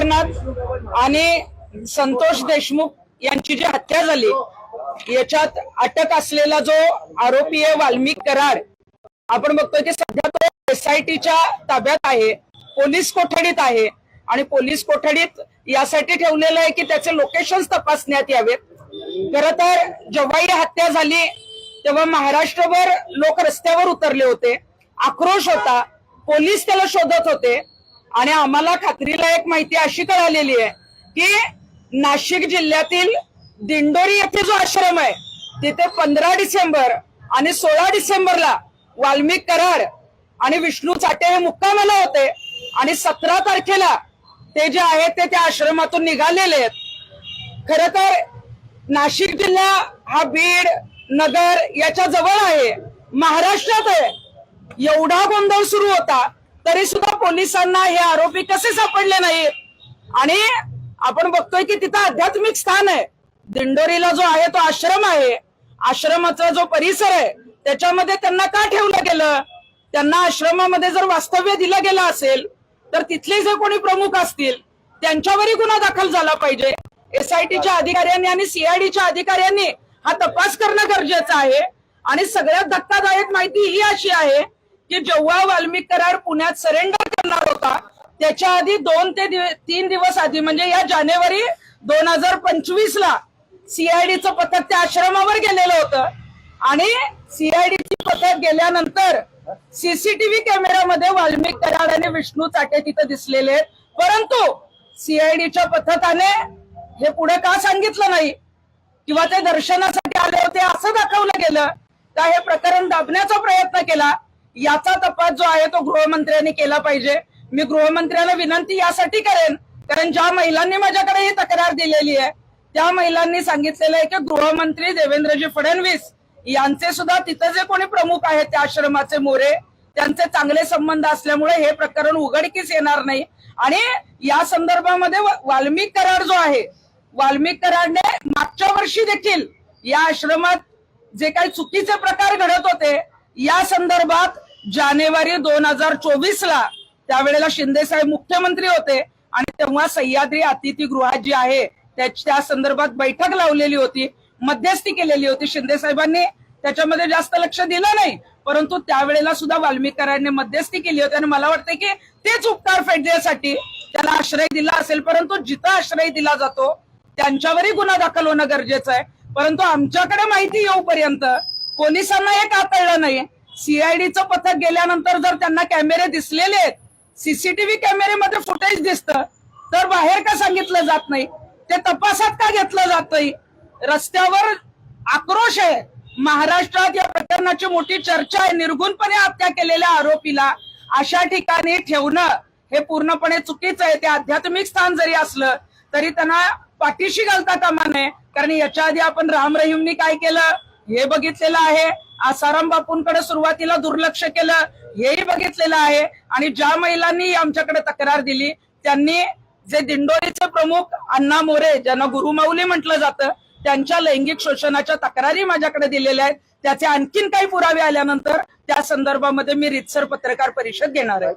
प्रकरणात आणि संतोष देशमुख यांची जी हत्या झाली याच्यात अटक असलेला जो आरोपी आहे वाल्मिक कराड आपण बघतोय की सध्या तो एसआयटीच्या ताब्यात आहे पोलीस कोठडीत आहे आणि पोलीस कोठडीत यासाठी ठेवलेलं आहे की त्याचे लोकेशन तपासण्यात यावेत. खर तर जेव्हा ही हत्या झाली तेव्हा महाराष्ट्रभर लोक रस्त्यावर उतरले होते आक्रोश होता पोलीस त्याला शोधत होते आणि आम्हाला खात्रीला एक माहिती अशी कळालेली आहे की नाशिक जिल्ह्यातील दिंडोरी येथे जो आश्रम आहे तिथे पंधरा डिसेंबर आणि सोळा डिसेंबरला वाल्मिक कराड आणि विष्णू चाटे हे मुक्कामाला होते. आणि सतरा तारखेला ते जे आहे ते त्या आश्रमातून निघालेले आहेत. खर तर नाशिक जिल्हा हा बीड नगर याच्या जवळ आहे. महाराष्ट्रात आहे. एवढा गोंधळ सुरू होता तरी सुद्धा पोलिसांना हे आरोपी कसे सापडले नाहीत? आणि आपण बघतोय की तिथं आध्यात्मिक स्थान आहे. दिंडोरीला जो आहे तो आश्रम आहे. आश्रमाचा जो परिसर आहे त्याच्यामध्ये त्यांना का ठेवलं गेलं? त्यांना आश्रमामध्ये जर वास्तव्य दिलं गेलं असेल तर तिथले जे कोणी प्रमुख असतील त्यांच्यावरही गुन्हा दाखल झाला पाहिजे. एसआयटीच्या अधिकाऱ्यांनी आणि सीआयडीच्या अधिकाऱ्यांनी हा तपास करणं गरजेचं आहे. आणि सगळ्यात धक्कादायक माहिती ही अशी आहे की जेव्हा वाल्मिक करार पुण्यात सरेंडर करणार होता. त्याच्या आधी दोन ते दिव- तीन दिवस आधी म्हणजे या जानेवारी दोन हजार पंचवीस ला सीआयडीचं पथक त्या आश्रमावर गेलेलं होतं. आणि सीआयडीची पथक गेल्यानंतर सीसीटीव्ही कॅमेऱ्यामध्ये वाल्मिक कराड आणि विष्णू चाटे तिथं दिसलेले आहेत. परंतु सीआयडीच्या पथकाने हे पुढे का सांगितलं नाही? किंवा ते दर्शनासाठी आले होते असं दाखवलं गेलं? का हे प्रकरण दाबण्याचा प्रयत्न केला? याचा तपास जो आहे तो गृहमंत्र्यांनी केला पाहिजे. मी गृहमंत्र्याला विनंती यासाठी करेन कारण ज्या महिलांनी माझ्याकडे ही तक्रार दिलेली आहे त्या महिलांनी सांगितलेलं आहे की गृहमंत्री देवेंद्रजी फडणवीस यांचे सुद्धा तिथं जे कोणी प्रमुख आहेत त्या आश्रमाचे मोरे त्यांचे चांगले संबंध असल्यामुळे हे प्रकरण उघडकीस येणार नाही. आणि या संदर्भामध्ये वाल्मिक करार जो आहे वाल्मिक कराडने मागच्या वर्षी देखील या आश्रमात जे काही चुकीचे प्रकार घडत होते या संदर्भात जानेवारी दोन हजार चोवीस ला त्यावेळेला शिंदे साहेब मुख्यमंत्री होते आणि तेव्हा सह्याद्री अतिथीगृहात जी आहे त्या त्या संदर्भात बैठक लावलेली होती मध्यस्थी केलेली होती शिंदे साहेबांनी. त्याच्यामध्ये जास्त लक्ष दिलं नाही परंतु त्यावेळेला सुद्धा वाल्मिक मध्यस्थी केली होती आणि मला वाटतं की तेच उपकार फेडण्यासाठी त्याला आश्रय दिला असेल परंतु जिथं आश्रय दिला जातो त्यांच्यावरही गुन्हा दाखल होणं गरजेचं आहे. परंतु आमच्याकडे माहिती येऊपर्यंत पोलिसांना हे का कळलं नाही सीआयडीचं पथक गेल्यानंतर जर त्यांना कॅमेरे दिसलेले आहेत सीसीटीव्ही कॅमेरेमध्ये फुटेज दिसतं तर बाहेर का सांगितलं जात नाही? ते तपासात का घेतलं जात नाही? रस्त्यावर आक्रोश आहे. महाराष्ट्रात या प्रकरणाची मोठी चर्चा आहे. निर्गुणपणे हत्या केलेल्या आरोपीला अशा ठिकाणी ठेवणं हे पूर्णपणे चुकीचं आहे. ते आध्यात्मिक स्थान जरी असलं तरी त्यांना पाठीशी घालता कामा नये. कारण याच्या आधी आपण राम रहीमनी काय केलं? हे बघितलेलं आहे. आसाराम बापूंकडे सुरुवातीला दुर्लक्ष केलं. हेही बघितलेलं आहे. आणि ज्या महिलांनी आमच्याकडे तक्रार दिली त्यांनी जे दिंडोरीचे प्रमुख अण्णा मोरे ज्यांना गुरुमाऊली म्हटलं जातं त्यांच्या लैंगिक शोषणाच्या तक्रारी माझ्याकडे दिलेल्या आहेत. त्याचे आणखीन काही पुरावे आल्यानंतर त्या संदर्भामध्ये मी रितसर पत्रकार परिषद घेणार आहे.